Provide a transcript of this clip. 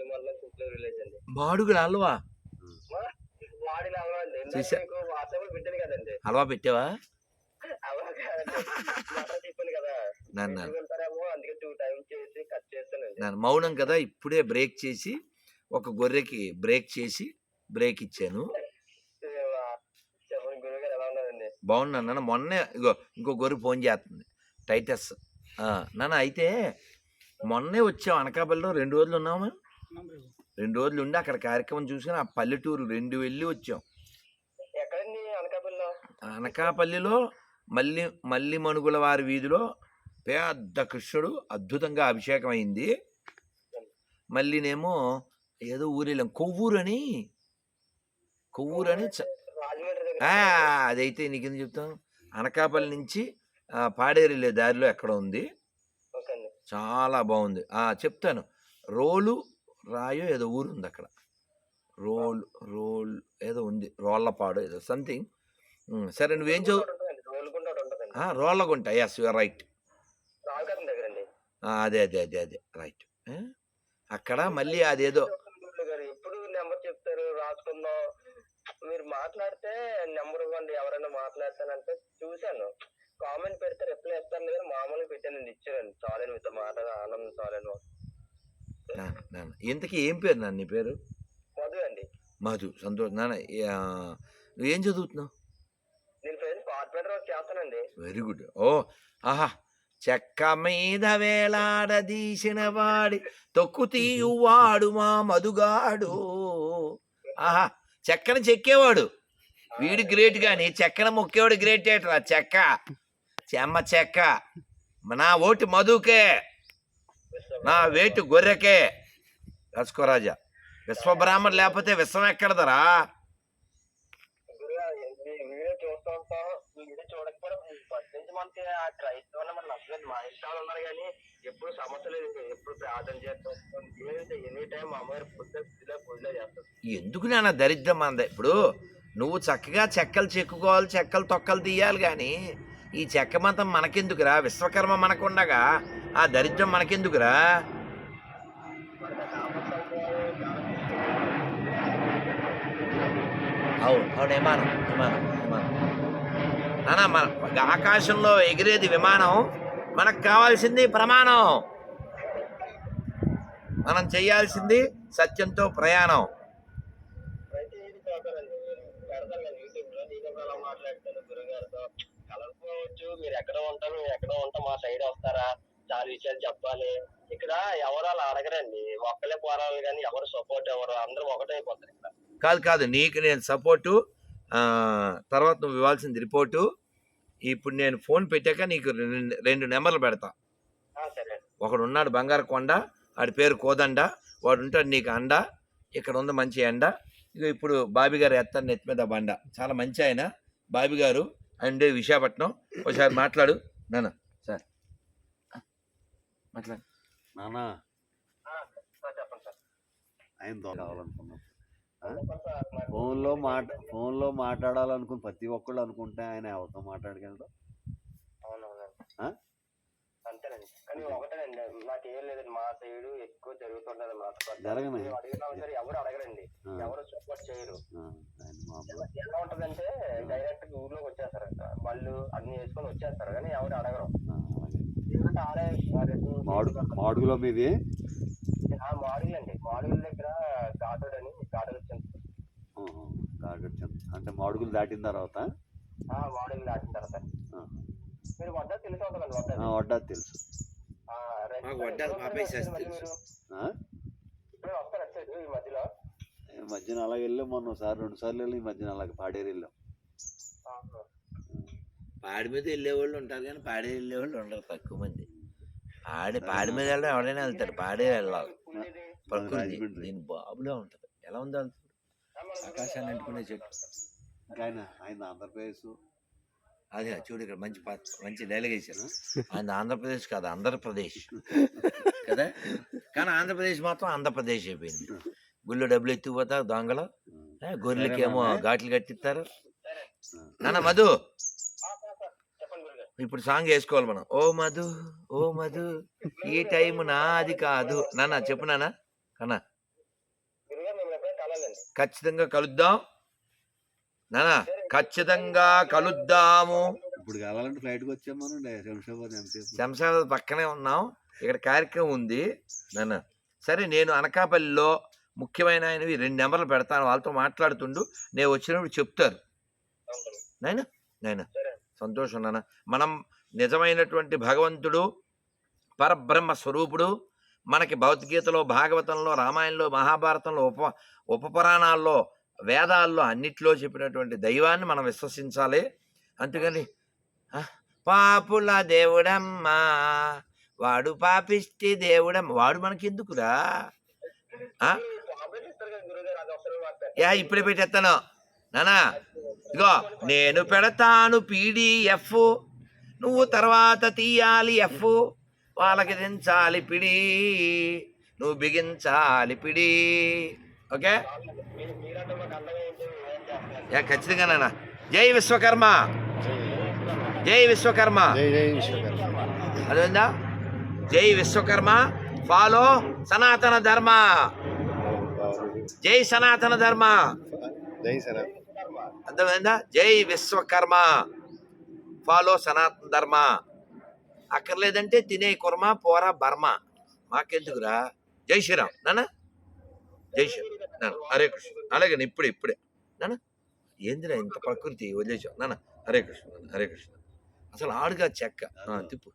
Village అండి. అండి. మీకు వాట్సాప్ పెట్టాను కదండి. హల్వా పెట్టావా? అవ్వ కాదండి. మటన్ చెప్పాను కదా. నన్ను. వెళ్తారేమో అందుకే టూ టైమ్స్ చేసి కట్ చేస్తానండి. నన్ను మౌనం కదా ఇప్పుడే బ్రేక్ చేసి ఒక గొర్రెకి బ్రేక్ చేసి బ్రేక్ ఇచ్చాను. బాగున్నాను నాన్న. మొన్నే ఇగో ఇంకో గొర్రె ఫోన్ చేస్తుంది. టైటస్. నాన్న అయితే మొన్నే వచ్చాం అనకాపల్లిలో రెండు రోజులు ఉన్నాము రెండు రోజులు ఉండి అక్కడ కార్యక్రమం చూసుకుని ఆ పల్లెటూరు రెండు వెళ్ళి వచ్చాం. ఎక్కడండి అనకాపల్లిలో? అనకాపల్లిలో మల్లి మల్లి మణుగుల వారి వీధిలో పెద్ద కృష్ణుడు అద్భుతంగా అభిషేకం అయింది. మళ్ళీనేమో ఏదో ఊరు వెళ్ళాం కొవ్వూరు అని. కొవ్వూరు అని అదైతే నీకెందుకు చెప్తాను అనకాపల్లి నుంచి ఆ, పాడేరు వెళ్ళే దారిలో ఎక్కడ ఉంది. చాలా బాగుంది. ఆ చెప్తాను. రోలు రాయో ఏదో ఊరు ఉంది అక్కడ. రోల్ రోల్ ఏదో ఉంది రోళ్ళపాడు ఏదో సంథింగ్ సరే నువ్వేం చదువు రోళ్ళగుంట ఎస్ యువర్ రైట్ అదే అదే అదే అదే రైట్ అక్కడ మళ్ళీ అదేదో ఎప్పుడు నెంబర్ చెప్తారు రాసుకుందాం? మీరు మాట్లాడితే నెంబర్ ఇవ్వండి ఎవరైనా మాట్లాడతానంటే చూశాను. కామెంట్ పెడితే రిప్లై ఇస్తాను కానీ మామూలుగా పెట్టానండి ఇచ్చానండి చాలని మీతో మాట ఆనందం చాలని. నాన్న నాన్న. ఇంతకీ ఏం పేరు నాన్న నీ పేరు? మధు అండి. మధు. సంతోష్. నాన్న నువ్వేం చదువుతున్నావు? నేను ఫ్రెండ్స్ కార్పొరేటర్ వర్క్ చేస్తానండి. Very good. ఓ ఆహా. చెక్క మీద వేలాడదీసిన వాడి తొక్కు తీయువాడు మా మధుగాడు. ఆహా చెక్కని చెక్కేవాడు. వీడు గ్రేట్ గాని చెక్కన మొక్కేవాడు గ్రేట్ ఏట్రా చెక్క. చెమ్మ చెక్క. నా ఓటు మధుకే. నా వేటు గొర్రెకే. రసుకోరాజా విశ్వబ్రాహ్మణ్ లేకపోతే విశ్వం ఎక్కడదరా? ఎప్పుడు ఎప్పుడు ప్రార్థన చేస్తాం. ఎనీ టైం అమ్మగారు చేస్తాం ఎందుకు నాన్న దరిద్రం అంద? ఇప్పుడు నువ్వు చక్కగా చెక్కలు చెక్కుకోవాలి చెక్కలు తొక్కలు తీయాలి కానీ ఈ చెక్క మంతం మనకెందుకురా? విశ్వకర్మ మనకుండగా. ఆ దరిద్రం మనకెందుకురా? అవును అవును విమానం విమానం విమానం. మన ఆకాశంలో ఎగిరేది విమానం మనకు కావాల్సింది ప్రమాణం. మనం చేయాల్సింది సత్యంతో ప్రయాణం. మాట్లాడతాను గురుగారితో మీరు ఎక్కడ ఉంటారు మీరు ఎక్కడ ఉంటాం మా సైడ్ వస్తారా? చాలా విషయాలు చెప్పాలి. ఇక్కడ ఎవరు అలా అడగరండి. ఒక్కలే పోరాలి కానీ ఎవరు సపోర్ట్ ఎవరు అందరూ ఒకటైపోతారు ఇక్కడ. కాదు కాదు. నీకు నేను సపోర్టు తర్వాత నువ్వు ఇవ్వాల్సింది రిపోర్టు ఇప్పుడు నేను ఫోన్ పెట్టాక నీకు రెండు నెంబర్లు పెడతా. అండి. ఒకడు ఉన్నాడు బంగారు కొండ వాడి పేరు కోదండ వాడు ఉంటాడు నీకు అండ ఇక్కడ ఉంది మంచి ఎండ. ఇక ఇప్పుడు బాబీ గారు ఎత్తాను నెత్తి మీద బండ. చాలా మంచి ఆయన. బాబీ గారు ఉండేది విశాఖపట్నం. ఒకసారి మాట్లాడు. నాన్న. మాట్లాడు నానా? ఆ, సార్ చెప్పండి సార్. ఆయన దో- కావాలనుకున్నాం. ఫోన్లో మాట ఫోన్లో మాట్లాడాలనుకుని ప్రతి ఒక్కళ్ళు అనుకుంటే ఆయన ఎవరితో మాట్లాడగలడు? అంతేనండి. కానీ ఒకటేనండి నాకు ఏం లేదండి మా సైడ్ ఎక్కువ జరుగుతుంటది అడిగినా సరే ఎవరు అడగరండి. ఆ, ఎవరు సపోర్ట్ చేయరు. ఎలా ఉంటదంటే డైరెక్ట్ ఊర్లోకి వచ్చేస్తారంట వాళ్ళు అన్ని వేసుకొని వచ్చేస్తారు కానీ ఎవరు అడగరు. మాడు మాడుగులో మీది? మాడుగులు అండి మాడుగుల దగ్గర ఘాటుడు అని ఘాటుడు. అంటే మాడుగులు దాటిన తర్వాత? మాడుగులు దాటిన తర్వాత. మీరు వడ్డా తెలిసి ఉంటుందండి వడ్డా తెలుసు. మధ్యన అలాగ వెళ్ళాం మొన్న ఒకసారి రెండు సార్లు వెళ్ళి ఈ మధ్యన అలాగ పాడేరు వెళ్ళాం. పాడి మీద వెళ్ళేవాళ్ళు ఉంటారు కానీ పాడి వెళ్ళేవాళ్ళు ఉండరు తక్కువ మంది. పాడి పాడి మీద వెళ్ళడం ఎవడైనా వెళ్తాడు పాడే వెళ్ళాలి. ప్రకృతి. దీని బాబులో ఉంటది ఎలా ఉందో ఆకాశాన్ని అంటుకునే చెట్టు. ఆయన ఆయన ఆంధ్రప్రదేశ్. అదే చూడు ఇక్కడ మంచి మంచి డైలాగ్ వేశారు. ఆయన ఆంధ్రప్రదేశ్ కాదు ఆంధ్రప్రదేశ్. కదా? కానీ ఆంధ్రప్రదేశ్ మాత్రం ఆంధ్రప్రదేశ్ అయిపోయింది. గుళ్ళు డబ్బులు ఎత్తుకుపోతారు దొంగలు. ఏ, గొర్రెలకేమో ఘాట్లు కట్టిస్తారు. నాన్న మధు ఆ, సార్, సార్. చెప్పండి గురుగారు ఇప్పుడు సాంగ్ వేసుకోవాలి మనం. ఓ మధు ఓ మధు ఈ టైం నాది కాదు. నాన్న చెప్పు నాన్న. కన్నా అలాగండి ఖచ్చితంగా కలుద్దాం. నానా ఖచ్చితంగా కలుద్దాము. ఇప్పుడు కావాలంటే ఫ్లైట్కి వచ్చాం మనం. డే- శంషాబాద్ పక్కనే ఉన్నాం. ఇక్కడ కార్యక్రమం ఉంది. నాన్న సరే నేను అనకాపల్లిలో ముఖ్యమైన ఆయనవి రెండు నెంబర్లు పెడతాను. వాళ్ళతో మాట్లాడుతుండు. నేను వచ్చినప్పుడు చెప్తారు. నాయన నాయన. సంతోషం నాన్న. మనం నిజమైనటువంటి భగవంతుడు పరబ్రహ్మ స్వరూపుడు మనకి భగవద్గీతలో భాగవతంలో రామాయణంలో మహాభారతంలో ఉప ఉపపురాణాల్లో వేదాల్లో అన్నిట్లో చెప్పినటువంటి దైవాన్ని మనం విశ్వసించాలి. ఆ, పాపుల దేవుడమ్మా వాడు పాపిష్టి దేవుడమ్మ. వాడు మనకెందుకురా? యా ఇప్పుడే పెట్టేస్తాను. నానా ఇగో నేను పెడతాను పీడిఎఫ్ నువ్వు తర్వాత తీయాలి ఎఫ్ వాళ్ళకి దించాలి పిడి నువ్వు బిగించాలి పిడి. ఓకే? మీరు మీరంటే మాకు అర్థమైంది ఏం చేస్తున్నారు యా ఖచ్చితంగా నాన్న. జై విశ్వకర్మ. జై విశ్వకర్మ. జై జై విశ్వకర్మ. అదేందా? జై విశ్వకర్మ. ఫాలో సనాతన ధర్మ. జై సనాతన ధర్మ. జై సనా అర్థమైందా? జై విశ్వకర్మ. ఫాలో సనాతన ధర్మ. అక్కర్లేదంటే తినే కుర్మ పోరా బర్మ. మాకెందుకురా? జై శ్రీరామ్. నానా జై శ్రీరామ్. నాన్న హరే కృష్ణ. అలాగే ఇప్పుడే ఇప్పుడే. నాన్న? ఏందిరా ఇంత ప్రకృతి? వదిలేసావు. నాన్న హరే కృష్ణ. నాన్న హరే కృష్ణ. అసలు ఆడుగా చెక్క. తిప్పు.